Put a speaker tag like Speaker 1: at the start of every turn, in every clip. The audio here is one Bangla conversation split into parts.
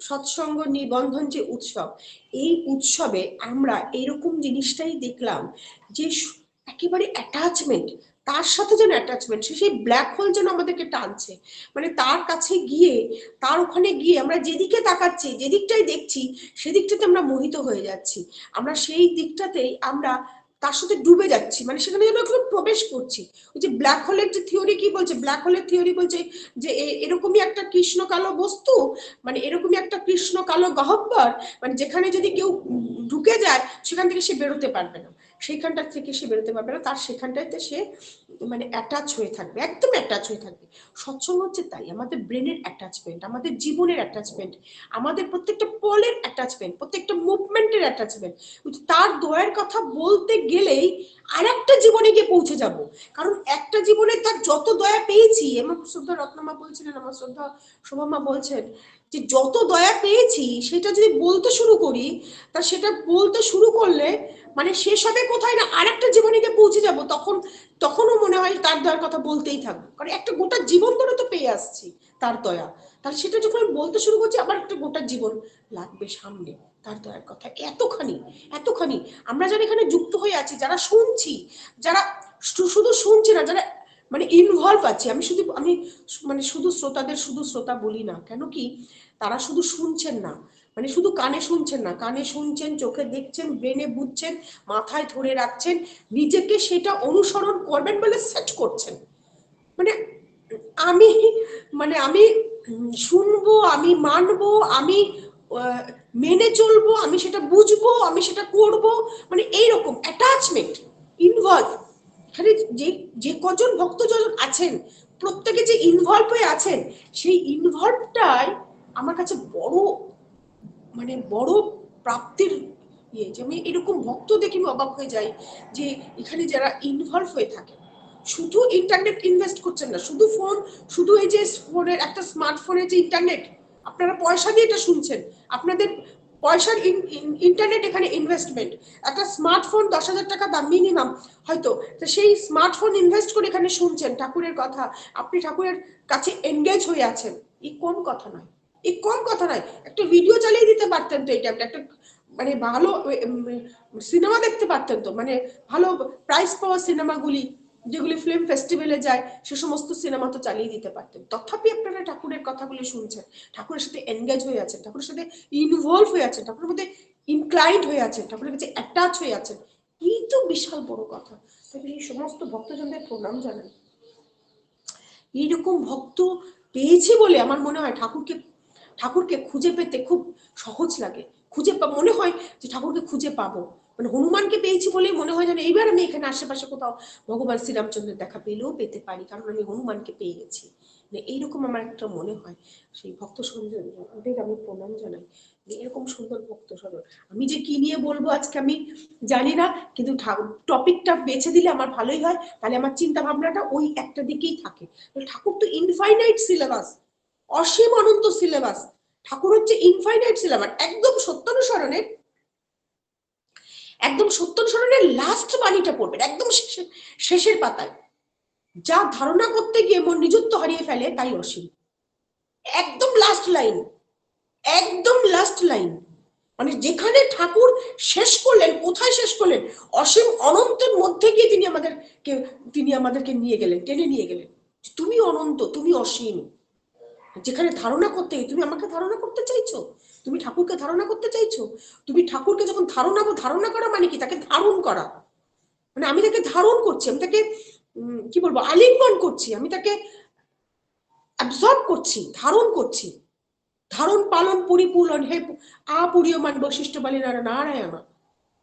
Speaker 1: সৎসঙ্গ নিবন্ধন যে উৎসব, এই উৎসবে আমরা এরকম জিনিসটাই দেখলাম যে একেবারে অ্যাটাচমেন্ট তার সাথে যেন অ্যাটাচমেন্ট সে সেই ব্ল্যাক হোল যেন আমাদেরকে টানছে। মানে তার কাছে গিয়ে, তার ওখানে গিয়ে আমরা যেদিকে তাকাচ্ছি, যেদিকটাই দেখছি, সেদিকটাতে আমরা মোহিত হয়ে যাচ্ছি। আমরা সেই দিকটাতেই আমরা তার সাথে ডুবে যাচ্ছি। মানে সেখানে যেন একদম প্রবেশ করছি। ওই যে ব্ল্যাক হোলের যে থিওরি কি বলছে? ব্ল্যাক হোলের থিওরি বলছে যে এরকমই একটা কৃষ্ণ কালো বস্তু মানে এরকমই একটা কৃষ্ণ কালো গহব্বর মানে যেখানে যদি কেউ ঢুকে যায়, সেখান থেকে সে বেরোতে পারবে না। সেইখানটা থেকে সে বেরোতে পারবে না। তার সেখানটাতে সে মানে অ্যাটাচ হয়ে থাকবে, একদম অ্যাটাচ হয়ে থাকবে। সৎসঙ্গ হচ্ছে তাই, আমাদের ব্রেনের অ্যাটাচমেন্ট আমাদের জীবনের অ্যাটাচমেন্ট আমাদের প্রত্যেকটা পলের অ্যাটাচমেন্ট প্রত্যেকটা মুভমেন্টের অ্যাটাচমেন্ট তার দয়ের কথা বলতে গেলেই আর একটা জীবনে গিয়ে পৌঁছে যাব। কারণ একটা জীবনে তার যত দয়া পেয়েছি, আমার শ্রদ্ধা রত্নমা বলছিলেন, আমার শ্রদ্ধা শোভামা বলছেন, যে যত দয়া পেয়েছি, সেটা যদি বলতে শুরু করি, তা সেটা বলতে শুরু করলে মানে শেষ হবে কোথায় না আর একটা জীবনে গিয়ে পৌঁছে যাব, তখন, তখনও মনে হয় তার দয়ার কথা বলতেই থাকব। কারণ একটা গোটা জীবন ধরে তো পেয়ে আসছি তার দয়া। তাহলে সেটা যখন আমি বলতে শুরু করছি আবার একটা গোটা জীবন লাগবে সামনে তার দয়ার কথা। এতখানি এতখানি। আমরা যারা এখানে যুক্ত হয়ে আছি, যারা শুনছি, যারা শুধু শুনছি না, যারা মানে ইনভলভ আছি, আমি শুধু, আমি মানে শুধু শ্রোতাদের, শুধু শ্রোতা বলি না। কেন কি? তারা শুধু শুনছেন না। মানে শুধু কানে শুনছেন না, কানে শুনছেন, চোখে দেখছেন, ব্রেনে বুঝছেন, মাথায় ধরে রাখছেন, নিজেকে সেটা অনুসরণ করবেন বলে সেট করছেন। মানে আমি মানে আমি শুনব, আমি মানবো, আমি মেনে চলবো, আমি সেটা বুঝব, আমি সেটা করব মানে এইরকম অ্যাটাচমেন্ট ইনভলভ এখানে যে যে কজন ভক্তজন আছেন, প্রত্যেকে যে ইনভলভ হয়ে আছেন, সেই ইনভলভটাই আমার কাছে বড় মানে বড় প্রাপ্তির ইয়ে যে আমি এরকম ভক্ত দেখে আমি অবাক হয়ে যাই যে এখানে যারা ইনভলভ হয়ে থাকে, শুধু ইন্টারনেট ইনভেস্ট করছেন না, শুধু ফোন শুধু এই যে ফোনের একটা স্মার্টফোনের যে ইন্টারনেট আপনারা পয়সা দিয়ে এটা শুনছেন, আপনাদের পয়সার ইন্টারনেট এখানে ইনভেস্টমেন্ট একটা স্মার্টফোন দশ হাজার টাকা দাম মিনিমাম হয়তো, তো সেই স্মার্টফোন ইনভেস্ট করে এখানে শুনছেন, ঠাকুরের কথা, আপনি ঠাকুরের কাছে এনগেজ হয়ে আছেন, এই কোন কথা নয়। এই কম কথা নয়, একটা ভিডিও চালিয়ে দিতে পারতেন তো এই টাইমটা একটা মানে ভালো সিনেমা দেখতে পারতেন তো মানে ভালো প্রাইস পাওয়া সিনেমাগুলি যেগুলি ফিল্ম ফেস্টিভ্যালে যায়, সে সমস্ত সিনেমা তো চালিয়ে দিতে পারতেন। তথাপি আপনারা ঠাকুরের কথাগুলি শুনছেন, ঠাকুরের সাথে এনগেজ হয়ে আছেন, ঠাকুরের সাথে ইনভলভ হয়ে আছেন, ঠাকুরের মধ্যে ইনক্লাইন্ড হয়ে আছেন, ঠাকুরের কাছে অ্যাটাচ হয়ে আছেন, এই তো বিশাল বড় কথা। তবে এই সমস্ত ভক্তজনদের প্রণাম জানাই। এইরকম ভক্ত পেয়েছি বলে আমার মনে হয় ঠাকুরকে ঠাকুরকে খুঁজে পেতে খুব সহজ লাগে। খুঁজে মনে হয় যে ঠাকুরকে খুঁজে পাবো। মানে হনুমানকে পেয়েছি বলেই মনে হয় যেন এইবার আমি এখানে আশেপাশে কোথাও ভগবান শ্রীরামচন্দ্রের দেখা পেলেও পেতে পারি, কারণ আমি হনুমানকে পেয়ে গেছি। মানে এইরকম আমার একটা মনে হয়। সেই ভক্ত ওদের আমি প্রণাম জানাই। এরকম সুন্দর ভক্ত সদর আমি যে কি নিয়ে বলব আজকে আমি জানি না, কিন্তু টপিকটা বেছে দিলে আমার ভালোই হয়। তাহলে আমার চিন্তা ভাবনাটা ওই একটা দিকেই থাকে। ঠাকুর তো ইনফাইনাইট সিলেবাস অসীম অনন্ত সিলেবাস। ঠাকুর হচ্ছে ইনফাইনাইট সিলেবাস একদম সত্যানুসরণের একদম সত্যানুসরণের লাস্ট বাণীটা পড়বেন, একদম শেষের পাতায়। যা ধারণা করতে গিয়ে মন নিজত্ব হারিয়ে ফেলে, তাই অসীম। একদম লাস্ট লাইন একদম লাস্ট লাইন মানে যেখানে ঠাকুর শেষ করলেন, কোথায় শেষ করলেন, অসীম অনন্তের মধ্যে গিয়ে তিনি আমাদেরকে তিনি আমাদেরকে নিয়ে গেলেন, টেনে নিয়ে গেলেন। তুমি অনন্ত, তুমি অসীম। যেখানে ধারণা করতে তুমি আমাকে ধারণা করতে চাইছো? তুমি ঠাকুরকে ধারণা করতে চাইছো? তুমি ঠাকুরকে যখন ধারণা ধারণা করা মানে কি? তাকে ধারণ করা। মানে আমি তাকে ধারণ করছি, আমি তাকে কি বলব, আলিঙ্গন করছি, আমি তাকে করছি, ধারণ করছি। ধারণ, পালন, পরিপূরণ, হে আপুরীয়মান বৈশিষ্ট্য আর নারায়ণ।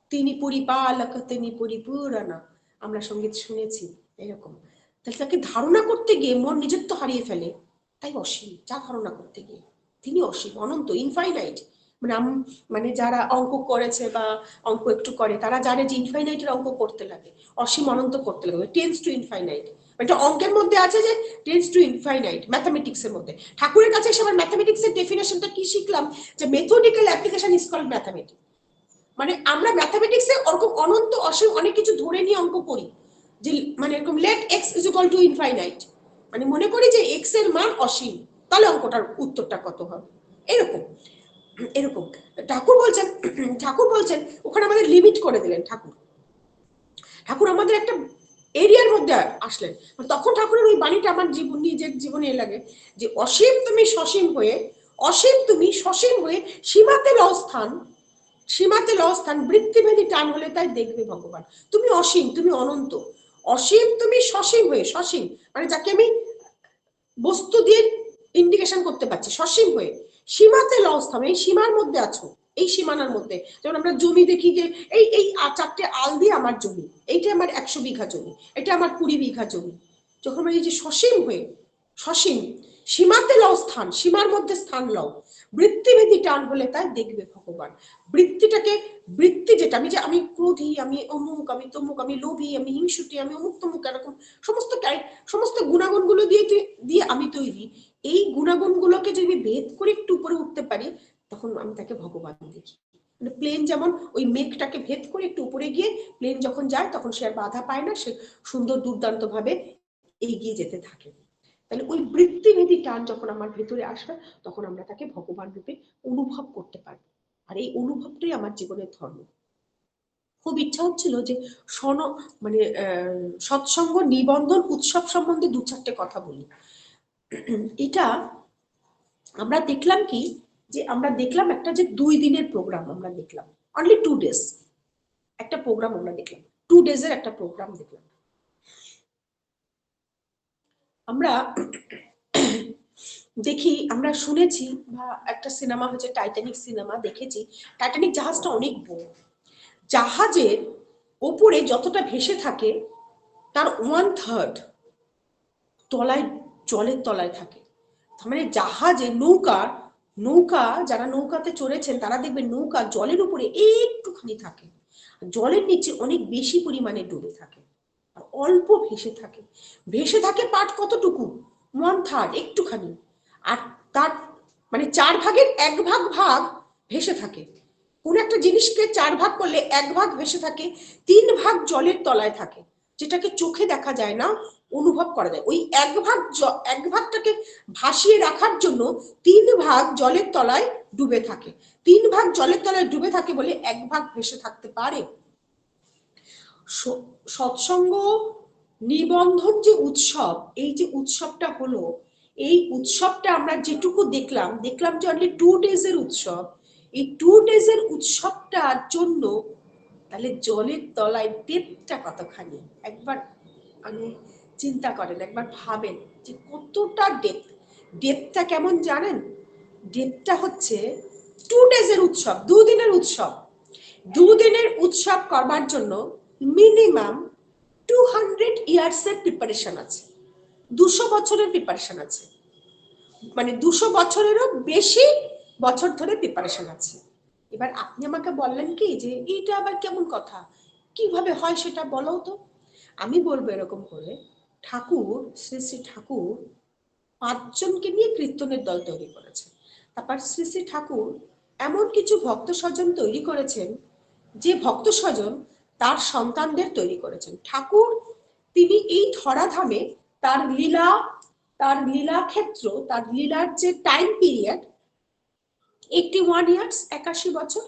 Speaker 1: তিনি পরিপালক, তিনি পরিপূরণা। আমরা সংগীত শুনেছি, এরকম। তাহলে তাকে ধারণা করতে গিয়ে মন নিজত্ব হারিয়ে ফেলে। তাই অসীম, যা ধারণা করতে গিয়ে। তিনি অসীম, অনন্ত ইনফাইনাইট মানে মানে যারা অঙ্ক করেছে বা অঙ্ক একটু করে, তারা জানে যে ইনফাইনাইটের অঙ্ক করতে লাগে। অসীম, অনন্ত করতে লাগে। টেন্স টু ইনফাইনাইট এটা অঙ্কের মধ্যে আছে যে টেন্স টু ইনফাইনাইট ম্যাথামেটিক্স এর মধ্যে। ঠাকুরের কাছে এসে আবার ম্যাথামেটিক্স এর ডেফিনেশনটা কি শিখলাম? যে methodical application is called mathematics মানে আমরা ম্যাথামেটিক্সে ওরকম অনন্ত, অসীম অনেক কিছু ধরে নিয়ে অঙ্ক করি। যে মানে এরকম let X is equal to infinite মানে মনে করি যে এক্সের মান অসীম, তাহলে অঙ্কটার উত্তরটা কত হবে? এরকম এরকম। ঠাকুর বলছেন ঠাকুর বলছেন, ওখানে আমাদের লিমিট করে দিলেন ঠাকুর। ঠাকুর আমাদের একটা এরিয়ার মধ্যে আসলেন। তখন ঠাকুরের ওই বাণীটা আমার জীবন, নিজের জীবনে এ লাগে যে অসীম তুমি সসীম হয়ে, অসীম তুমি সসীম হয়ে সীমাতে অবস্থান সীমাতে অবস্থান বৃত্তিভেদী টান হলে তাই দেখবে ভগবান। তুমি অসীম, তুমি অনন্ত। অসীম, তুমি সসীম হয়ে, সসীম। মানে যাকে আমি বস্তু দিয়ে ইন্ডিকেশন করতে পারছি, সসীম হয়ে। সীমাতে অবস্থান এই সীমার মধ্যে আছো, এই সীমানার মধ্যে। যেমন আমরা জমি দেখি যে, এই এই চারটে আল দিয়ে আমার জমি, এইটা আমার একশো বিঘা জমি, এটা আমার কুড়ি বিঘা জমি। যখন এই যে সসীম হয়ে, সসীম, সীমাতে লও স্থান, সীমার মধ্যে স্থান লও। বৃত্তিভেদী টান হলে তাই দেখবে ভগবান। বৃত্তিটাকে, বৃত্তি যেটা, আমি যে, আমি ক্রোধী, আমি অমুক, আমি তমুক, আমি লোভী, আমি হিংসুটি, আমি অমুক তমুক, এরকম সমস্ত সমস্ত গুণাগুণগুলো দিয়ে দিয়ে আমি তৈরি। এই গুণাগুণগুলোকে যদি ভেদ করে একটু উপরে উঠতে পারি, তখন আমি তাকে ভগবান দেখি। মানে প্লেন যেমন ওই মেঘটাকে ভেদ করে একটু উপরে গিয়ে প্লেন যখন যায়, তখন সে আর বাধা পায় না, সে সুন্দর দুর্দান্ত ভাবে এগিয়ে যেতে থাকে। তাহলে ওই বৃত্তিভেদী টান যখন আমার ভেতরে আসবে, তখন আমরা তাকে ভগবান রূপে অনুভব করতে পারব। আর এই অনুভবটাই আমার জীবনের ধর্ম। খুব ইচ্ছা হচ্ছিল যে সন মানে সৎসঙ্গ নিবন্ধন উৎসব সম্বন্ধে দু চারটে কথা বলি। এটা আমরা দেখলাম কি, যে আমরা দেখলাম একটা যে দুই দিনের প্রোগ্রাম আমরা দেখলাম। অনলি টু ডেজ একটা প্রোগ্রাম আমরা দেখলাম। টু ডেজের একটা প্রোগ্রাম দেখলাম। আমরা দেখি, আমরা শুনেছি বা একটা সিনেমা হচ্ছে টাইটানিক সিনেমা দেখেছি। টাইটানিক জাহাজটা অনেক বড়। জাহাজের ওপরে যতটা ভেসে থাকে, তার ওয়ান থার্ড তলায়, জলের তলায় থাকে। মানে জাহাজে নৌকার নৌকা, যারা নৌকাতে চড়েছেন, তারা দেখবেন নৌকা জলের উপরে একটুখানি থাকে। জলের নিচে অনেক বেশি পরিমাণে ডুবে থাকে। অল্প ভেসে থাকে। ভেসে থাকে পাট কতটুকু? মন থার্ড একটুখানি। আর তার মানে চার ভাগের এক ভাগ ভাগ ভেসে থাকে। কোন একটা জিনিসকে চার ভাগ করলে এক ভাগ ভেসে থাকে, তিন ভাগ জলের তলায় থাকে, যেটাকে চোখে দেখা যায় না, অনুভব করা যায়। ওই এক ভাগ এক ভাগটাকে ভাসিয়ে রাখার জন্য তিন ভাগ জলের তলায় ডুবে থাকে। তিন ভাগ জলের তলায় ডুবে থাকে বলে এক ভাগ ভেসে থাকতে পারে? সৎসঙ্গ নিবন্ধন যে উৎসব, এই যে উৎসবটা হলো, এই উৎসবটা আমরা যেটুকু দেখলাম দেখলাম যে অনলি টু ডেজ এর উৎসব, এই টু ডেজ এর উৎসবটার জন্য তাহলে জলের তলায় ডেপটা কতখানি? একবার আমি চিন্তা করেন, একবার ভাবেন যে কতটা ডেপ ডেপটা কেমন জানেন? ডেপটা হচ্ছে টু ডেজের উৎসব, দুদিনের উৎসব। দুদিনের উৎসব করবার জন্য মিনিমাম টু হান্ড্রেড ইয়ার্স এর প্রিপারেশন আছে। দুশো বছরের প্রিপারেশন আছে। মানে দুশো বছরেরও বেশি বছর ধরে প্রিপারেশন আছে। এবার আপনি আমাকে বললেন কি যে, এইটা আবার কেমন কথা? কীভাবে হয় সেটা বলো তো? আমি বলব এরকম করে, ঠাকুর, শ্রী শ্রী ঠাকুর পাঁচজনকে নিয়ে কীর্তনের দল তৈরি করেছে। তারপর শ্রী শ্রী ঠাকুর এমন কিছু ভক্ত স্বজন তৈরি করেছেন, যে ভক্ত স্বজন তার সন্তানদের তৈরি করেছেন। ঠাকুর, তিনি এই ধরাধামে তার লীলা তার লীলা ক্ষেত্র, তার লীলার যে time period eighty one years একাশি বছর,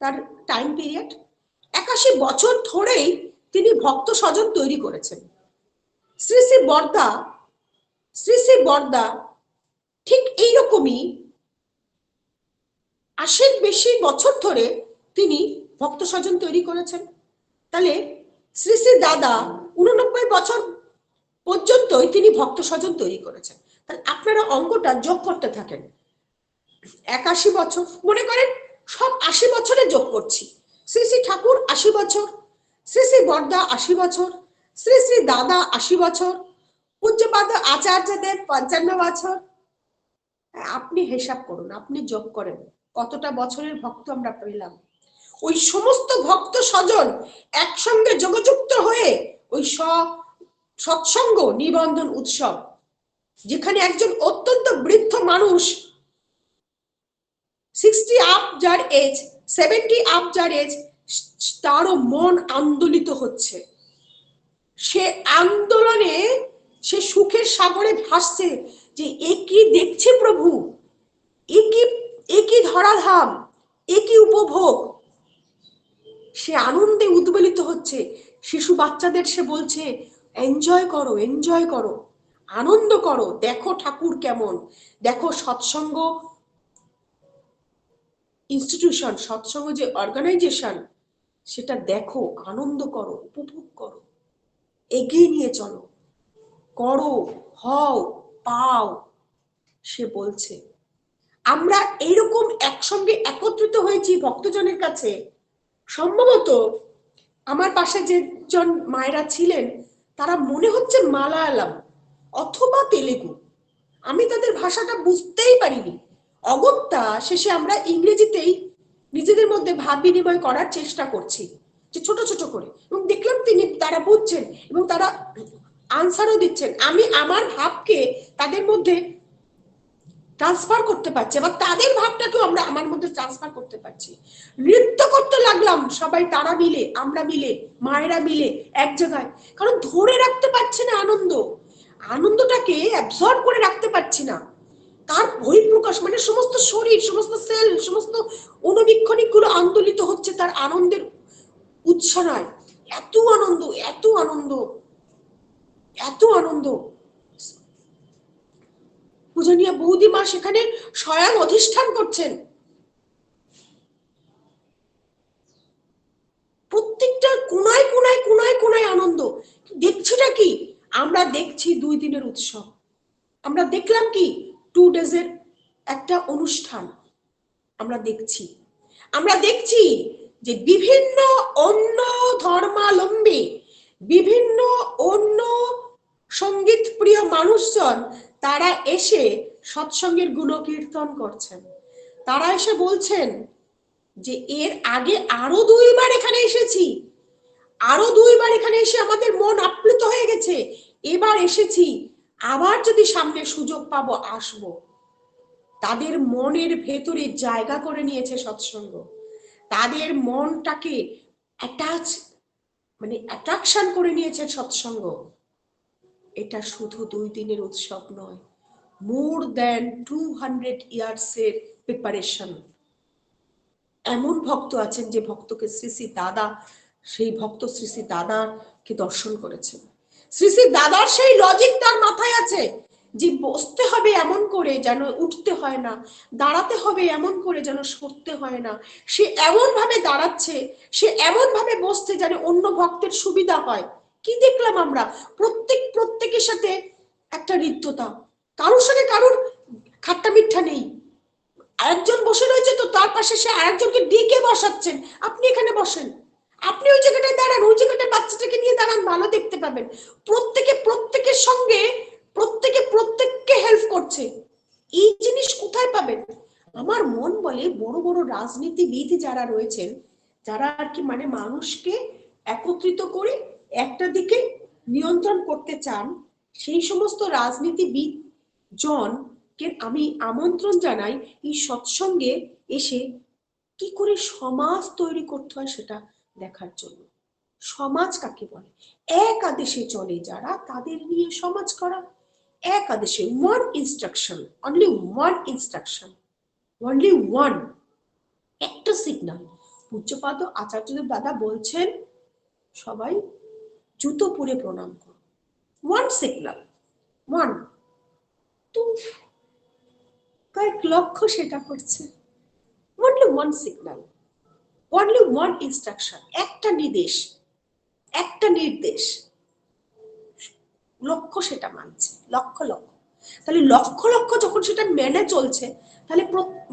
Speaker 1: তার টাইম পিরিয়ড একাশি বছর ধরেই তিনি ভক্ত স্বজন তৈরি করেছেন। শ্রী শ্রী বর্দা, শ্রী শ্রী বর্দা ঠিক এইরকমই আশির বেশি বছর ধরে তিনি ভক্ত স্বজন তৈরি করেছেন। তাহলে শ্রী শ্রী দাদা উননব্বই বছর পর্যন্তই তিনি ভক্ত স্বজন তৈরি করেছেন। তাহলে আপনারা অঙ্গটা যোগ করতে থাকেন। একাশি বছর, মনে করেন সব আশি বছরে যোগ করছি। শ্রী শ্রী ঠাকুর আশি বছর, শ্রী শ্রী বর্দা আশি বছর, শ্রী শ্রী দাদা আশি বছর, পূজ্যপাদ আচার্যদের পঞ্চান্ন বছর। আপনি হিসাব করুন, আপনি যোগ করেন। কতটা বছরের ভক্ত আমরা পেলাম? ওই সমস্ত ভক্ত স্বজন একসঙ্গে যোগযুক্ত হয়ে ওই সৎসঙ্গ নিবন্ধন উৎসব, যেখানে একজন অত্যন্ত বৃদ্ধ মানুষ সিক্সটি আপ যার এজ সেভেন্টি আপ যার এজ তারও মন আন্দোলিত হচ্ছে। সে আন্দোলনে, সে সুখের সাগরে ভাসছে যে এ কি দেখছে প্রভু? এ কি এ কি ধরাধাম? এ কি উপভোগ? সে আনন্দে উদ্বেলিত হচ্ছে। শিশু বাচ্চাদের সে বলছে এনজয় করো এনজয় করো, আনন্দ করো, দেখো ঠাকুর কেমন। দেখো সৎসঙ্গ ইনস্টিটিউশন সৎসঙ্গ যে অর্গানাইজেশন সেটা দেখো, আনন্দ করো, উপভোগ করো। এগিয়ে নিয়ে চলো। করো, হও, পাও, সে বলছে। আমরা এইরকম একসঙ্গে একত্রিত হয়েছি ভক্তজনের কাছে। সম্ভবত আমার পাশে যে জন মায়েরা ছিলেন, তারা মনে হচ্ছে মালায়ালাম অথবা তেলেগু। আমি তাদের ভাষাটা বুঝতেই পারিনি। অগত্যা শেষে আমরা ইংরেজিতেই নিজেদের মধ্যে ভাব বিনিময় করার চেষ্টা করছি, যে ছোট ছোট করে। এবং দেখলাম তিনি, তারা বুঝছেন এবং তারা আনসারও দিচ্ছেন। আমি আমার ভাবকে তাদের মধ্যে ট্রান্সফার করতে পারছি বা তাদের ভাবটাকেও আমরা আমার মধ্যে ট্রান্সফার করতে পারছি। নৃত্য করতে লাগলাম সবাই, তারা মিলে, আমরা মিলে, মায়েরা মিলে, এক জায়গায়। কারণ ধরে রাখতে পারছে না আনন্দ। আনন্দটাকে অ্যাবজর্ব করে রাখতে পারছি না। তার বহিঃপ্রকাশ মানে সমস্ত শরীর, সমস্ত সেল সমস্ত অনুবীক্ষণিকগুলো আন্দোলিত হচ্ছে তার আনন্দের উৎসনায় এত আনন্দ এত আনন্দ এত আনন্দ। পূজনীয় বৌদিমা সেখানে স্বয়ং অধিষ্ঠান করছেন। প্রত্যেকটা কোনায় কোনায় কোনায় কোনায় আনন্দ। দেখছিটা কি? আমরা দেখছি দুই দিনের উৎসব। আমরা দেখলাম কি? টু ডেজের একটা অনুষ্ঠান আমরা দেখছি। আমরা দেখছি যে বিভিন্ন অন্য ধর্মালম্বী, বিভিন্ন অন্য সংগীত প্রিয় মানুষজন তারা এসে সৎসঙ্গের গুণকীর্তন করছেন। তারা এসে বলছেন যে, এর আগে আরও দুইবার এখানে এসেছি। আরও দুইবার এখানে এসে আমাদের মন আপ্লুত হয়ে গেছে। এবার এসেছি, আবার যদি সামনে সুযোগ পাবো, আসব। তাদের মনের ভেতরে জায়গা করে নিয়েছে সৎসঙ্গ। তাদের মনটাকে অ্যাটাচ মানে অ্যাট্রাকশন করে নিয়েছে সৎসঙ্গ। এটা শুধু দুই দিনের উৎসব নয় more than two hundred years এর প্রিপারেশন এমন ভক্ত আছেন যে ভক্তকে শ্রী শ্রী দাদা, সেই ভক্ত শ্রী শ্রী দাদাকে দর্শন করেছেন। শ্রী শ্রী দাদার সেই লজিক তার মাথায় আছে যে বসতে হবে এমন করে যেন উঠতে হয় না, দাঁড়াতে হবে এমন করে যেন সরতে হয় না। সে এমন ভাবে দাঁড়াচ্ছে, সে এমন ভাবে বসছে যেন অন্য ভক্তের সুবিধা হয়। কি দেখলাম আমরা? প্রত্যেক, প্রত্যেকের সাথে একটা হৃদ্যতা কারোর সঙ্গে কারোর খাট্টা মিঠা নেই। একজন বসে রয়েছে তো তার পাশে সে আরেকজনকে ডেকে বসাচ্ছেন। আপনি এখানে বসেন। আপনি ওই জায়গাটায় দাঁড়ান, ওই জায়গাটায় বাচ্চাটাকে নিয়ে দাঁড়ান, ভালো দেখতে পাবেন। প্রত্যেকে, প্রত্যেকের সঙ্গে, প্রত্যেকে, প্রত্যেককে হেল্প করছে। এই জিনিস কোথায় পাবেন? আমার মন বলে বড় বড় রাজনীতিবিদ যারা রয়েছেন, যারা আর কি মানে মানুষকে একত্রিত করে একটা দিকে নিয়ন্ত্রণ করতে চান, সেই সমস্ত রাজনীতিবিদ জনকে আমি আমন্ত্রণ জানাই এই সৎসঙ্গে এসে কি করে সমাজ তৈরি করতে হয় সেটা দেখার জন্য। সমাজ কাকে বলে? এক আদেশে চলে যারা, তাদের নিয়ে সমাজ করা। এক আদেশে one instruction only one instruction only one একটা সিগনাল পূজ্যপাদ আচার্যদেব দাদা বলছেন, সবাই জুতো পরে প্রণাম করো। ওয়ান সিগনাল ওয়ান তো কয়েক লক্ষ সেটা করছে। Only one signal only one instruction একটা নির্দেশ একটা নির্দেশ। লক্ষ সেটা মানছে, লক্ষ লক্ষ। তাহলে লক্ষ লক্ষ যখন সেটা মেনে চলছে, তাহলে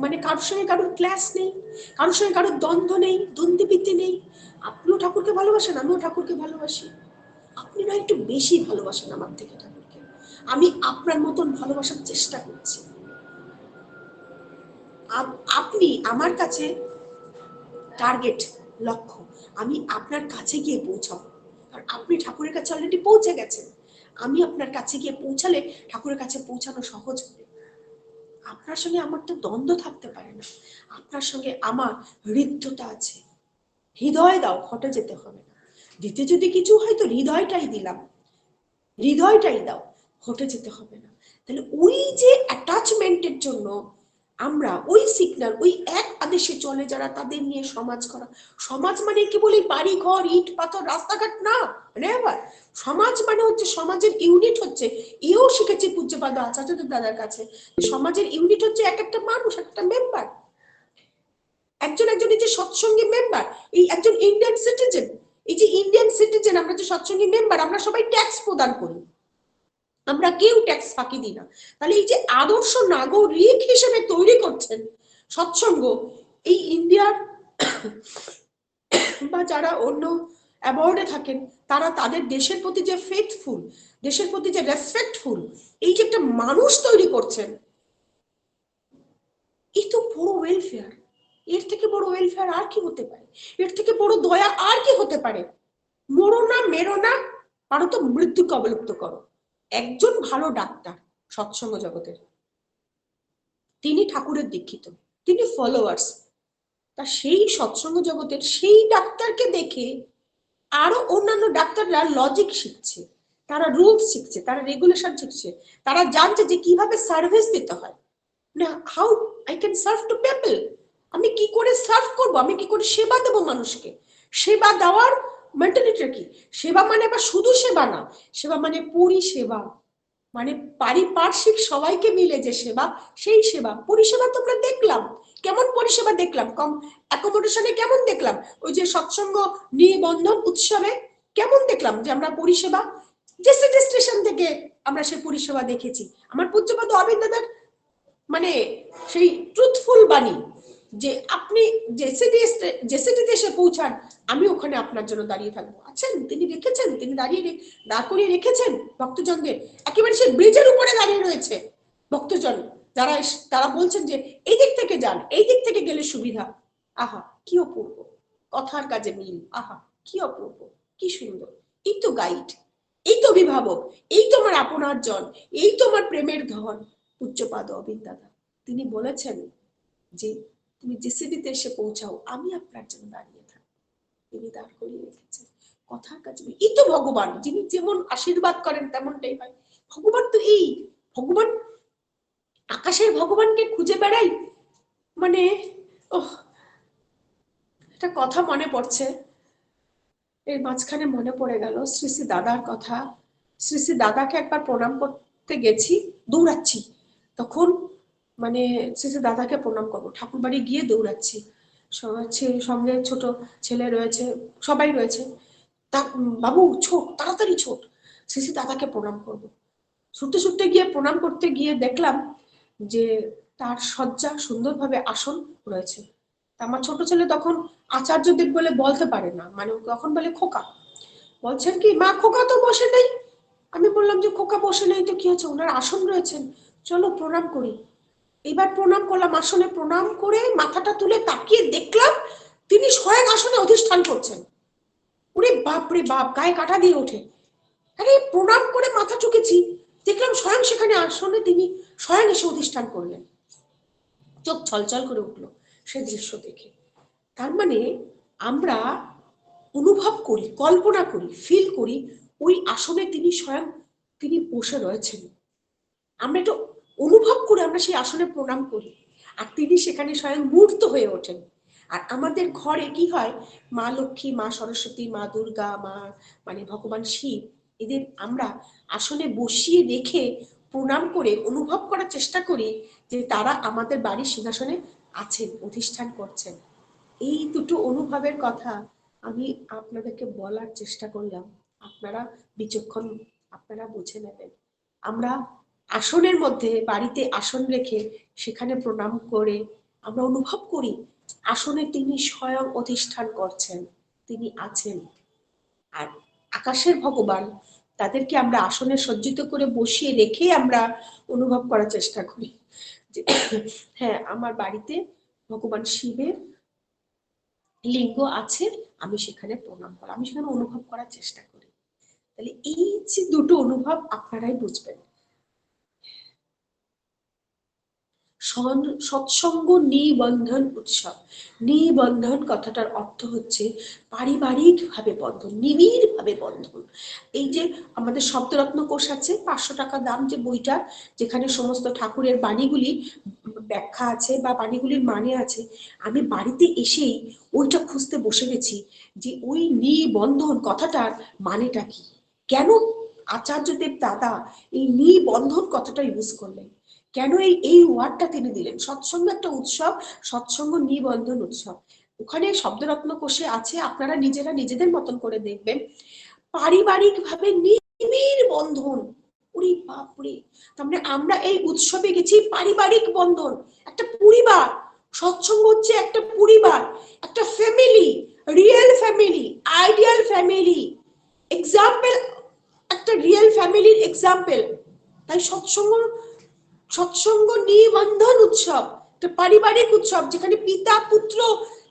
Speaker 1: মানে কারোর সঙ্গে কারোর ক্লাস নেই, কারোর সঙ্গে কারোর দ্বন্দ্ব নেই দ্বন্দ্বিপিতি নেই। আপনিও ঠাকুরকে ভালোবাসেন, আমিও ঠাকুরকে ভালোবাসি। আপনি না একটু বেশি ভালোবাসেন আমার থেকে, ঠাকুরকে। আমি আপনার মতন ভালোবাসার চেষ্টা করছি। আপনি আমার কাছে টার্গেট লক্ষ্য, আমি আপনার কাছে গিয়ে পৌঁছাবো। কারণ আপনি ঠাকুরের কাছে অলরেডি পৌঁছে গেছেন। আমি আপনার কাছে গিয়ে পৌঁছালে ঠাকুরের কাছে পৌঁছানো সহজ হবে। আপনার সঙ্গে আমার তো দ্বন্দ্ব থাকতে পারে না। আপনার সঙ্গে আমার হৃদ্যতা আছে। হৃদয় দাও, ঘটে যেতে হবে না। দিতে যদি কিছু হয় তো হৃদয়টাই দিলাম। হৃদয়টাই দাও, ঘটে যেতে হবে না। তাহলে ওই যে অ্যাটাচমেন্টের জন্য আমরা ওই সিগনাল ওই এক আদেশে চলে যারা তাদের নিয়ে সমাজ করা। সমাজ মানে কি বলি বাড়ি ঘর ইট, পাথর, রাস্তাঘাট না মানে আবার সমাজ মানে হচ্ছে সমাজের ইউনিট হচ্ছে, এও শিখেছি পূজ্যপাদ আচার্যদের দাদার কাছে। সমাজের ইউনিট হচ্ছে এক একটা মানুষ একটা মেম্বার একজন একজন যে সৎসঙ্গী মেম্বার এই একজন ইন্ডিয়ান সিটিজেন এই যে ইন্ডিয়ান সিটিজেন আমরা যে সৎসঙ্গী মেম্বার আমরা সবাই ট্যাক্স প্রদান করি। আমরা কেউ ট্যাক্স ফাঁকি দিই না। তাহলে এই যে আদর্শ নাগরিক হিসেবে তৈরি করছেন সৎসঙ্গ এই ইন্ডিয়ার বা যারা অন্য অ্যাওয়ার্ডে থাকেন, তারা তাদের দেশের প্রতি যে ফেথফুল দেশের প্রতি যে রেসপেক্টফুল এই যে একটা মানুষ তৈরি করছেন, এই তো পুরো ওয়েলফেয়ার এর থেকে বড় ওয়েলফেয়ার আর কি হতে পারে? এর থেকে বড় দয়া আর কি হতে পারে? মরো না, মেরো না পারো তো মৃত্যুকে অবলুপ্ত করো। একজন ভালো ডাক্তার সৎসঙ্গ জগতের। তিনি ঠাকুরের দীক্ষিত, তিনি ফলোয়ার্স তা সেই সৎসঙ্গ জগতের সেই ডাক্তারকে দেখে আরও অন্যান্য ডাক্তাররা লজিক শিখছে, তারা রুলস শিখছে, তারা রেগুলেশন শিখছে, তারা জানছে যে কীভাবে সার্ভিস দিতে হয়। না how I can serve to people আমি কি করে সার্ভ করব? আমি কি করে সেবা দেব মানুষকে? সেবা দেওয়ার মেন্টালিটিটা কি? সেবা মানে আবার শুধু সেবা না, সেবা মানে পরিষেবা মানে পারিপার্শ্বিক সবাইকে মিলে যে সেবা, সেই সেবা। পরিষেবা তো আমরা দেখলাম। কেমন পরিষেবা দেখলাম? কম অ্যাকোমোডেশনে কেমন দেখলাম? ওই যে সৎসঙ্গ নিবন্ধন উৎসবে কেমন দেখলাম যে আমরা পরিষেবা? যে সিটি স্টেশন থেকে আমরা সেই পরিষেবা দেখেছি। আমার পূজ্যপাদ অবিন্দাদার মানে সেই ট্রুথফুল বাণী। যে আপনি সিটিতে এসে পৌঁছান, আমি ওখানে আপনার জন্য দাঁড়িয়ে থাকব। আছেন তিনি রেখেছেন, তিনি দাঁড়িয়ে দাঁড় করিয়ে রেখেছেন ভক্তজনদের? একেবারে সে ব্রিজের উপরে দাঁড়িয়ে রয়েছে ভক্তজন। যারা তারা বলছেন যে, এই দিক থেকে যান, এই দিক থেকে গেলে সুবিধা। আহা, কি অপূর্ব। কথার কাজে মিল। আহা, কি অপূর্ব, কি সুন্দর। এই তো গাইড এই তো অভিভাবক, এই তোমার আপনার জন এই তোমার প্রেমের ধন। উচ্চপাদ অবিন্দাদা। তিনি বলেছেন যে তুমি জেসিবিতে এসে পৌঁছাও, আমি আপনার জন্য দাঁড়িয়ে থাকব। তিনি দাঁড় করিয়ে রেখেছেন। কথার কাছে এই তো ভগবান, যিনি যেমন আশীর্বাদ করেন, তেমনটাই হয়। ভগবান তো এই, ভগবান আকাশের ভগবানকে খুঁজে বেড়াই মানে ওহ, একটা কথা মনে পড়ছে। এর মাঝখানে মনে পড়ে গেল শ্রী শ্রী দাদার কথা। শ্রী শ্রী দাদাকে একবার প্রণাম করতে গেছি, দৌড়াচ্ছি। তখন মানে শ্রী দাদাকে প্রণাম করব। ঠাকুর বাড়ি গিয়ে দৌড়াচ্ছি। সঙ্গে ছোট ছেলে রয়েছে, সবাই রয়েছে। বাবু ছোট, তাড়াতাড়ি ছোট। শ্রী দাদাকে প্রণাম করব। ছুটতে ছুটতে গিয়ে প্রণাম করতে গিয়ে দেখলাম যে তার শয্যা সুন্দরভাবে আসন রয়েছে। আমার ছোট ছেলে তখন আচার্য দেব বলে বলতে পারে না মানে তখন বলে খোকা। বলছেন কি, মা, খোকা তো বসে নেই। আমি বললাম যে, খোকা বসে নেই তো কি হচ্ছে? ওনার আসন রয়েছেন। চলো প্রণাম করি। এবার প্রণাম করলাম, আসনে প্রণাম করে মাথাটা তুলে তাকিয়ে দেখলাম তিনি স্বয়ং আসনে অধিষ্ঠান করছেন। ওরে বাপ রে বাপ, গায়ে কাটা দিয়ে ওঠে। আরে প্রণাম করে মাথা চুকেছি, দেখলাম স্বয়ং সেখানে আসনে তিনি স্বয়ং এসে অধিষ্ঠান করলেন। চোখ ছলছল করে উঠল সে দৃশ্য দেখে। তার মানে আমরা অনুভব করি, কল্পনা করি ফিল করি, ওই আসনে তিনি স্বয়ং তিনি বসে রয়েছেন। আমরা একটু অনুভব করে আমরা সেই আসনে প্রণাম করি। আর তিনি সেখানে স্বয়ং মূর্ত হয়ে ওঠেন। আর আমাদের ঘরে কি হয়? মা লক্ষ্মী, মা সরস্বতী, মা দুর্গা, মা মানে ভগবান শিব, এদের আমরা আসনে বসিয়ে রেখে প্রণাম করে অনুভব করার চেষ্টা করি যে তারা আমাদের বাড়ির সিংহাসনে আছেন, অধিষ্ঠান করছেন। এই দুটো অনুভবের কথা আমি আপনাদেরকে বলার চেষ্টা করলাম। আপনারা বিচক্ষণ, আপনারা বুঝে নেবেন। আমরা আসনের মধ্যে বাড়িতে আসন রেখে সেখানে প্রণাম করে আমরা অনুভব করি, আসনে তিনি স্বয়ং অধিষ্ঠান করছেন, তিনি আছেন। আর আকাশের ভগবান তাদেরকে আমরা আসনে সজ্জিত করে বসিয়ে রেখে আমরা অনুভব করার চেষ্টা করি। হ্যাঁ আমার বাড়িতে ভগবান শিবের লিঙ্গ আছে, আমি সেখানে প্রণাম করা, আমি সেখানে অনুভব করার চেষ্টা করি। তাহলে এই যে দুটো অনুভব আপনারাই বুঝবেন সন- সৎসঙ্গ নিবন্ধন উৎসব। নিবন্ধন কথাটার অর্থ হচ্ছে পারিবারিক ভাবে বন্ধন নিবিড় ভাবে বন্ধন। এই যে আমাদের শব্দরত্ন কোষ আছে, পাঁচশো টাকা দাম যে বইটা, যেখানে সমস্ত ঠাকুরের বাণীগুলি ব্যাখ্যা আছে বা বাণীগুলির মানে আছে, আমি বাড়িতে এসেই ওইটা খুঁজতে বসে গেছি যে ওই নিবন্ধন কথাটার মানেটা কি? কেন আচার্যদেব দাদা এই নিবন্ধন কথাটা ইউজ করলেন? কেন এই এই ওয়ার্ডটা তিনি দিলেন? সৎসঙ্গ একটা উৎসব, সৎসঙ্গ নিবন্ধন উৎসব। ওখানে শব্দরত্ন কোষে আছে, আপনারা নিজেরা নিজেদের মতন করে দেখবেন। পারিবারিক ভাবে নিবিড় বন্ধন। বাপরে! তার মানে আমরা এই উৎসবে গেছি পারিবারিক বন্ধন, একটা পরিবার। সৎসঙ্গ হচ্ছে একটা পরিবার, একটা family real family ideal family example একটা রিয়েল ফ্যামিলির এক্সাম্পল তাই সৎসঙ্গ সৎসঙ্গ নিবন্ধন উৎসব পারিবারিক উৎসব যেখানে পিতা, পুত্র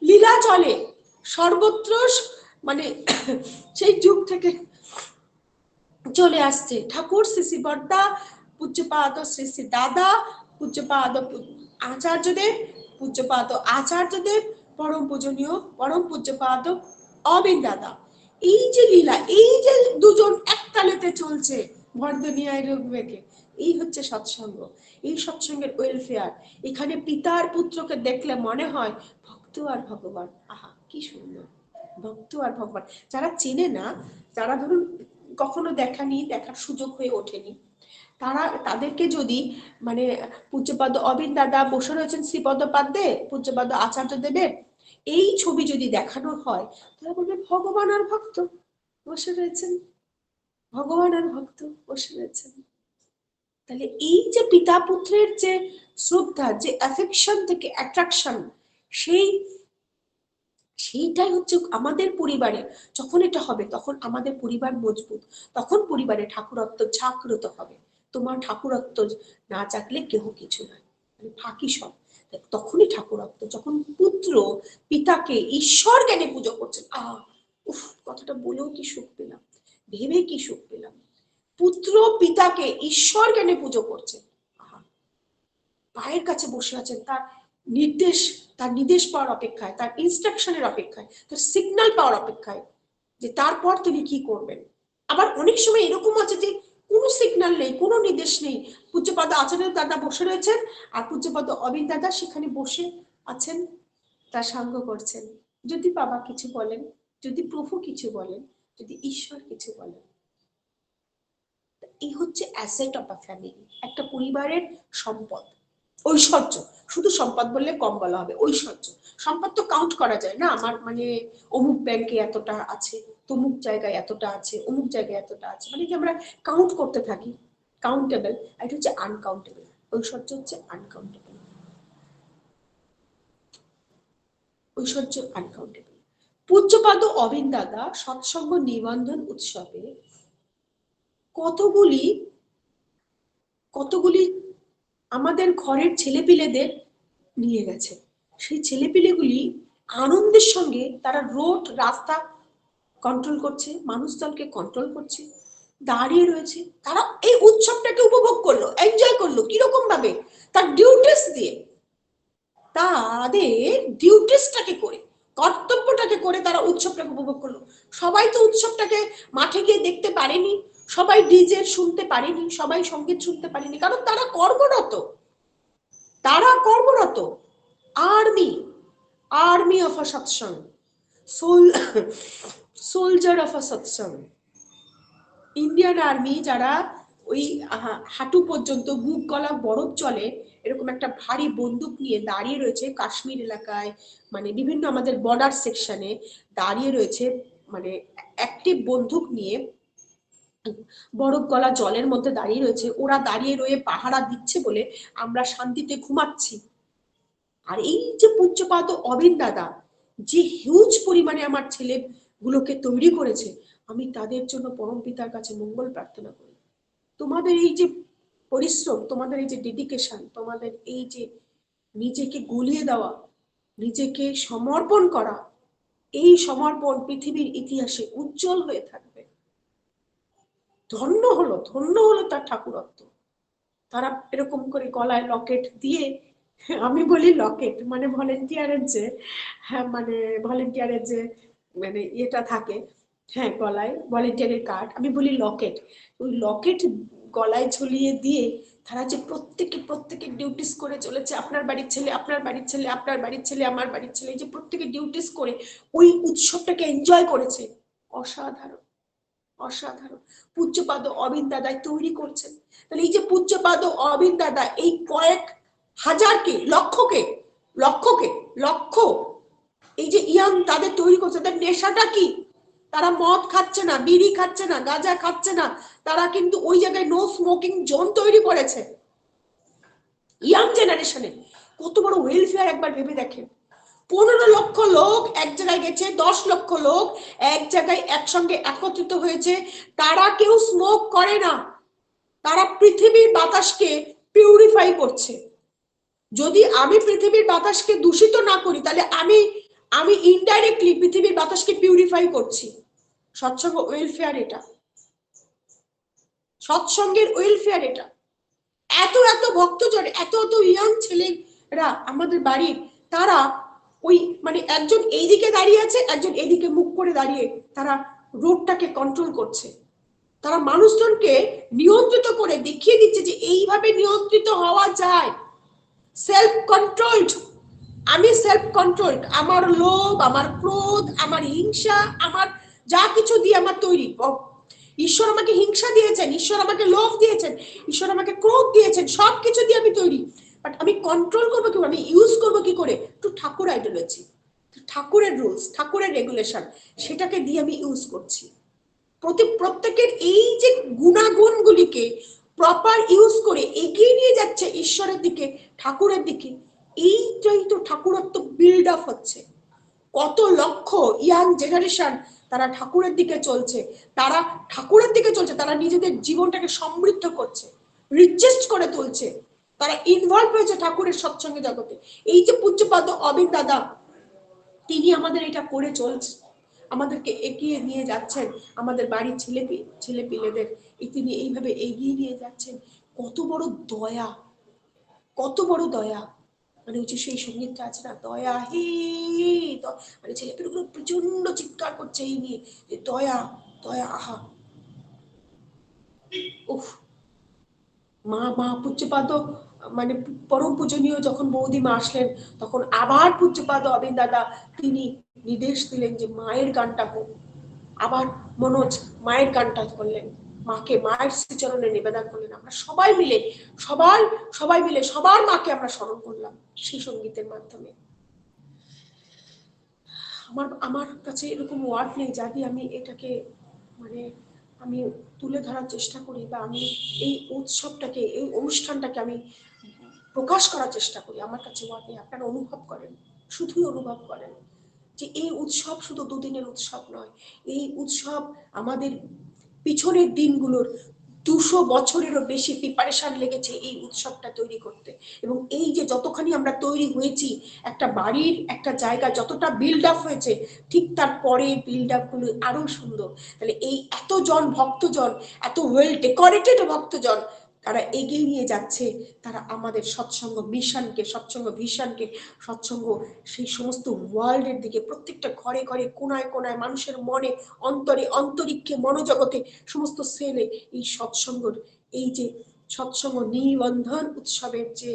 Speaker 1: লীলা চলে। সর্বত্র মানে সেই যুগ থেকে চলে আসছে। ঠাকুর শ্রী শ্রী বর্দা, পূজ্যপাদ শ্রী শ্রী দাদা, পূজ্যপাদ আচার্যদেব পূজ্যপাদ, আচার্যদেব, পরম পূজনীয়, পরম পূজ্যপাদ, অবিন দাদা। এই যে লীলা, এই যে দুজন একতালেতে চলছে বর্ধনিয়ায় রঘুবেকে এই হচ্ছে সৎসঙ্গ, এই সৎসঙ্গের ওয়েলফেয়ার এখানে পিতার পুত্রকে দেখলে মনে হয় ভক্ত আর ভগবান। আহা, কি সুন্দর। ভক্ত আর ভগবান। যারা চেনে না, যারা ধরুন কখনো দেখানি, দেখার সুযোগ হয়ে ওঠেনি, তারা, তাদেরকে যদি মানে পূজ্যপাদ অবিন দাদা বসে রয়েছেন শ্রীপদ পাদ্যে, পূজ্যপাদ আচার্য দেবের এই ছবি যদি দেখানো হয়, তারা বলবে, ভগবান আর ভক্ত বসে রয়েছেন। ভগবান আর ভক্ত বসে রয়েছেন। তাহলে এই যে পিতা পুত্রের যে শ্রদ্ধা, যে অ্যাফেকশন থেকে অ্যাট্রাকশন সেই, সেইটাই হচ্ছে আমাদের পরিবারে। যখন এটা হবে, তখন আমাদের পরিবার মজবুত। তখন পরিবারে ঠাকুরত্ব জাগ্রত হবে। তোমার ঠাকুরত্ব না জাগলে কেহ কিছু নয় মানে ফাঁকি সব। তখনই ঠাকুরত্ব। যখন পুত্র পিতাকে ঈশ্বর জ্ঞানে পুজো করছেন, আহ, উফ, কথাটা বলেও কি সুখ পেলাম? ভেবে কি সুখ পেলাম? পুত্র পিতাকে ঈশ্বর জ্ঞানে পুজো করছেন পায়ের কাছে বসে আছেন, তার নির্দেশ তার নির্দেশ পাওয়ার অপেক্ষায়, তার ইনস্ট্রাকশনের অপেক্ষায়, তার সিগন্যাল পাওয়ার অপেক্ষায় যে তারপর তিনি কি করবেন? আবার অনেক সময় এরকম আছে যে কোনো সিগন্যাল নেই, কোনো নির্দেশ নেই। পূজ্যপাদ আচার্য দাদা বসে রয়েছেন আর পূজ্যপাদ অবিন দাদা সেখানে বসে আছেন তার সাঙ্গ করছেন। যদি বাবা কিছু বলেন, যদি প্রভু কিছু বলেন, যদি ঈশ্বর কিছু বলেন। এই হচ্ছে অ্যাসেট অফ আ ফ্যামিলি একটা পরিবারের সম্পদ। ঐশ্বর্য, শুধু সম্পদ বললে কম বলা হবে, ঐশ্বর্য। সম্পদ তো কাউন্ট করা যায় না, আমার মানে অমুক ব্যাংকে এতটা আছে, তমুক জায়গায় এতটা আছে, অমুক জায়গায় এতটা আছে মানে কি আমরা কাউন্ট করতে থাকি কাউন্টেবল এটা হচ্ছে আনকাউন্টেবল ঐশ্বর্য হচ্ছে আনকাউন্টেবল ঐশ্বর্য আনকাউন্টেবল পূজ্যপাদ অবিন দাদা সৎসঙ্গ নিবন্ধন উৎসবে কতগুলি কতগুলি আমাদের ঘরের ছেলেপিলেদের নিয়ে গেছে। সেই ছেলেপিলেগুলি আনন্দের সঙ্গে তারা রোড, রাস্তা কন্ট্রোল করছে, মানুষজনকে কন্ট্রোল করছে, দাঁড়িয়ে রয়েছে। তারা এই উৎসবটাকে উপভোগ করল এনজয় করল কীরকম ভাবে তার ডিউটিস দিয়ে। তাদের ডিউটিসটাকে করে, কর্তব্যটাকে করে তারা উৎসবটাকে উপভোগ করল। সবাই তো উৎসবটাকে মাঠে গিয়ে দেখতে পারেনি। সবাই ডিজে শুনতে পারেনি, সবাই সংগীত শুনতে পারেনি, কারণ তারা কর্মরত। তারা কর্মরত। Army army of a Satsang soul soldier of a Satsang Indian army যারা ওই হাঁটু পর্যন্ত বুক গলা বরফ চলে, এরকম একটা ভারী বন্দুক নিয়ে দাঁড়িয়ে রয়েছে কাশ্মীর এলাকায় মানে বিভিন্ন আমাদের বর্ডার সেকশনে দাঁড়িয়ে রয়েছে মানে অ্যাক্টিভ বন্দুক নিয়ে। বরফ গলা জলের মধ্যে দাঁড়িয়ে রয়েছে। ওরা দাঁড়িয়ে রয়ে পাহারা দিচ্ছে বলে আমরা শান্তিতে ঘুমাচ্ছি। আর এই যে পূজ্যপাত অবিন দাদা, যে হিউজ পরিমাণে আমার ছেলে গুলোকে তৈরি করেছে, আমি তাদের জন্য পরম পিতার কাছে মঙ্গল প্রার্থনা করি। তোমাদের এই যে পরিশ্রম, তোমাদের এই যে ডেডিকেশন তোমাদের এই যে নিজেকে গলিয়ে দেওয়া, নিজেকে সমর্পণ করা, এই সমর্পণ পৃথিবীর ইতিহাসে উজ্জ্বল হয়ে থাকবে। ধন্য হলো ধন্য হলো তার ঠাকুরত্ব। তারা এরকম করে গলায় লকেট দিয়ে, আমি বলি লকেট মানে ভলেন্টিয়ারের যে হ্যাঁ মানে ভলেন্টিয়ারের যে মানে এটা থাকে হ্যাঁ গলায় ভলেন্টিয়ারের কার্ড আমি বলি লকেট ওই লকেট গলায় ঝুলিয়ে দিয়ে তারা যে প্রত্যেকে প্রত্যেকে ডিউটিস করে চলেছে, আপনার বাড়ির ছেলে, আপনার বাড়ির ছেলে, আপনার বাড়ির ছেলে, আমার বাড়ির ছেলে যে প্রত্যেকে ডিউটিস করে, ওই উৎসবটাকে এনজয় করেছে। অসাধারণ। অসাধারণ। পূজ্যপাদ অবিন দাদাই তৈরি করছেন। তাহলে এই যে পূজ্যপাদ অবিন দাদা, এই কয়েক হাজারকে, লক্ষকে লক্ষকে, লক্ষ, এই যে ইয়াং তাদের তৈরি করছে, তাদের নেশাটা কি? তারা মদ খাচ্ছে না, বিড়ি খাচ্ছে না, গাঁজা খাচ্ছে না, তারা কিন্তু ওই জায়গায় নো স্মোকিং জোন তৈরি করেছে। ইয়াং জেনারেশনে কত বড় ওয়েলফেয়ার একবার ভেবে দেখেন। পনেরো লক্ষ লোক জায়গায় গেছে, দশ লক্ষ লোক এক জায়গায় একসঙ্গে একত্রিত হয়েছে। তারা কেউ স্মোক করে না। তারা পৃথিবীর বাতাসকে পিউরিফাই করছে। যদি আমি পৃথিবীর বাতাসকে দূষিত না করি, তাহলে আমি আমি ইনডাইরেক্টলি পৃথিবীর বাতাসকে পিউরিফাই করছি। সৎসঙ্গ ওয়েলফেয়ার এটা। সৎসঙ্গের ওয়েলফেয়ার এটা। এত এত ভক্তজন, এত এত ইয়াং ছেলেরা আমাদের বাড়ির, তারা ওই মানে একজন এইদিকে দাঁড়িয়ে আছে, একজন এদিকে মুখ করে দাঁড়িয়ে তারা রোডটাকে কন্ট্রোল করছে। তারা মানুষজনকে নিয়ন্ত্রিত করে দেখিয়ে দিচ্ছে যে এইভাবে নিয়ন্ত্রিত হওয়া যায়। সেলফ কন্ট্রোলড আমি সেলফ কন্ট্রোলড আমার লোভ, আমার ক্রোধ, আমার হিংসা, আমার যা কিছু দিয়ে আমার তৈরি। ঈশ্বর আমাকে হিংসা দিয়েছেন, ঈশ্বর আমাকে লোভ দিয়েছেন, ঈশ্বর আমাকে ক্রোধ দিয়েছেন সব কিছু দিয়ে আমি তৈরি। বাট আমি কন্ট্রোল করব কি আমি ইউজ করব কি করে? একটু ঠাকুর আইডিওলজি ঠাকুরের রুলস ঠাকুরের রেগুলেশন সেটাকে দিয়ে আমি ইউজ করছি। প্রতি, প্রত্যেকের এই যে গুণাগুণগুলিকে প্রপার ইউজ করে এগিয়ে নিয়ে যাচ্ছে ঈশ্বরের দিকে, ঠাকুরের দিকে, এইটাই তো ঠাকুরত্ব বিল্ড আপ হচ্ছে। কত লক্ষ ইয়াং জেনারেশন তারা ঠাকুরের দিকে চলছে, তারা ঠাকুরের দিকে চলছে, তারা নিজেদের জীবনটাকে সমৃদ্ধ করছে রিচেস্ট করে তুলছে। তারা ইনভলভ হয়েছে ঠাকুরের সৎসঙ্গে জগতে। এই যে পূজ্যপাদ অবিন দাদা, তিনি আমাদের এটা করে চলছে। আমাদেরকে এগিয়ে নিয়ে যাচ্ছেন। আমাদের বাড়ির ছেলে ছেলে পিলেদের তিনি এইভাবে এগিয়ে নিয়ে যাচ্ছেন। কত বড় দয়া, কত বড় দয়া। মানে হচ্ছে সেই সঙ্গীতটা আছে না, দয়া হে মানে ছেলেপেলেগুলো প্রচণ্ড চিৎকার করছে এই নিয়ে, যে দয়া দয়া, আহা। উফ। মা মা পূজ্যপাদ মানে পরম পূজনীয় যখন বৌদিমা আসলেন, তখন আবার পূজ্যপাদ অবিন দাদা, তিনি নির্দেশ দিলেন যে মায়ের গানটা হোক আবার মনোজ মায়ের গানটা করলেন। মাকে মায়ের শ্রীচরণে নিবেদন করলেন। আমরা সবাই মিলে সবার সবাই মিলে, সবার মাকে আমরা স্মরণ করলাম সেই সঙ্গীতের মাধ্যমে। আমার আমার কাছে এরকম ওয়ার্ড নেই যা আমি এটাকে মানে আমি তুলে ধরার চেষ্টা করি বা আমি এই উৎসবটাকে, এই অনুষ্ঠানটাকে আমি প্রকাশ করার চেষ্টা করি। আমার কাছে আপনারা অনুভব করেন, শুধুই অনুভব করেন যে এই উৎসব শুধু দুদিনের উৎসব নয়, এই উৎসব আমাদের পিছনের দিনগুলোর দুশো বছরেরও বেশি প্রিপারেশন লেগেছে এই উৎসবটা তৈরি করতে। এবং এই যে যতখানি আমরা তৈরি হয়েছি, একটা বাড়ির একটা জায়গা যতটা বিল্ড আপ হয়েছে, ঠিক তার পরে বিল্ড আপগুলো আরও সুন্দর। তাহলে এই এতজন ভক্তজন, এত ওয়েল ডেকোরেটেড ভক্তজন তারা এগিয়ে নিয়ে যাচ্ছে, তারা আমাদের সৎসঙ্গ মিশনকে, সৎসঙ্গ ভিশনকে, সৎসঙ্গ সেই সমস্ত ওয়ার্ল্ডের দিকে প্রত্যেকটা ঘরে ঘরে কোনায় কোনায় মানুষের মনে, অন্তরে অন্তরিক্ষে মনোজগতে সমস্ত সেলে এই সৎসঙ্গর, এই যে সৎসঙ্গ নিবন্ধন উৎসবের যে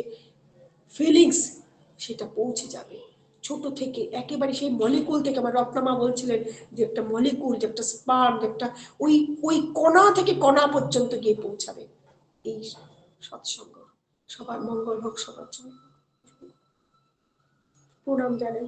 Speaker 1: ফিলিংস সেটা পৌঁছে যাবে। ছোট থেকে একেবারে সেই মলিকুল থেকে আমার রত্নামা বলছিলেন যে একটা মলিকুল যে একটা স্পার্ম একটা ওই ওই কণা থেকে কণা পর্যন্ত গিয়ে পৌঁছাবে। এই সৎসঙ্গ। সবার মঙ্গল হোক সবার জন্য প্রণাম জানাই।